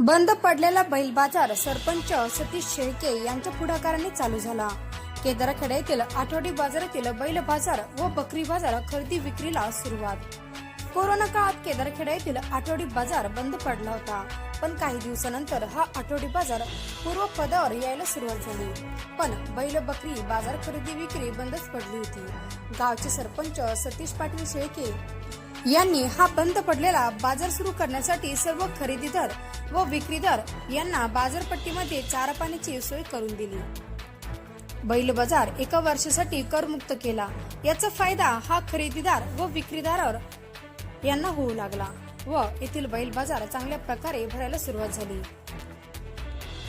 बंद पडलेला बैल बाजार सरपंच सतीश शेळके यांच्या पुढाकाराने चालू झाला. केदारखेडा येथील आठवडी बाजारातील बैल बाजार व बकरी बाजार खरेदी विक्रीला सुरुवात. कोरोना काळात केदारखेडा येथील आठवडी बाजार बंद पडला होता पण काही दिवसानंतर हा आठवडी बाजार पूर्व पदावर यायला सुरुवात झाली. पण बैल बकरी बाजार खरेदी विक्री बंदच पडली होती. गावचे सरपंच सतीश पाटील शेळके यांनी हा बंद पडलेला बाजार सुरू करण्यासाठी सर्व खरेदीदार व विक्रीदार यांना बाजारपट्टीमध्ये चारा पाण्याची सोय करून दिली. बैल बाजार एका वर्षासाठी करमुक्त केला. याचा फायदा हा खरेदीदार व विक्रीदार यांना होऊ लागला व येथील बैल बाजार चांगल्या प्रकारे भरायला सुरुवात झाली.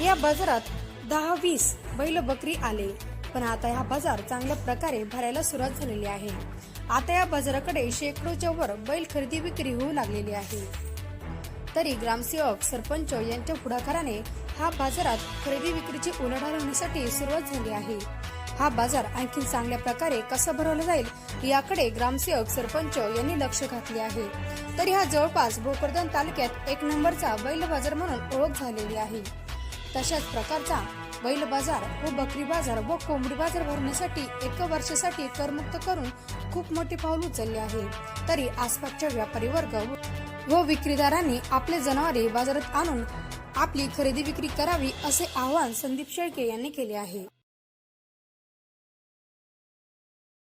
या बाजारात दहा वीस बैल बकरी आले. पण आता हा बाजार चांगल्या प्रकारे भरायला सुरुवात झालेली आहे. आता या बाजाराकडे शेकडोच्या वर बैल खरेदी विक्री होऊ लागलेली आहे. तरी ग्रामसेवक सरपंच यांच्या पुढाकाराने हा बाजारात खरेदी विक्रीची उलाढाल होण्यासाठी सुरुवात झाली आहे. हा बाजार आणखी चांगल्या प्रकारे कसा भरवला जाईल याकडे ग्रामसेवक सरपंच यांनी लक्ष घातले आहे. तरी हा जवळपास भोकरदन तालुक्यात एक नंबरचा बैल बाजार म्हणून ओळख झालेली आहे. तशाच प्रकारचा बैल बाजार व बकरी बाजार व कोंबडी बाजार भरण्यासाठी एका वर्षासाठी करमुक्त करून खूप मोठे पाऊल उचलले आहे. तरी आसपासच्या व्यापारी वर्ग व- व विक्रीदारांनी आपले जनावरे बाजारात आणून आपली खरेदी विक्री करावी असे आवाहन संदीप शेळके यांनी केले आहे.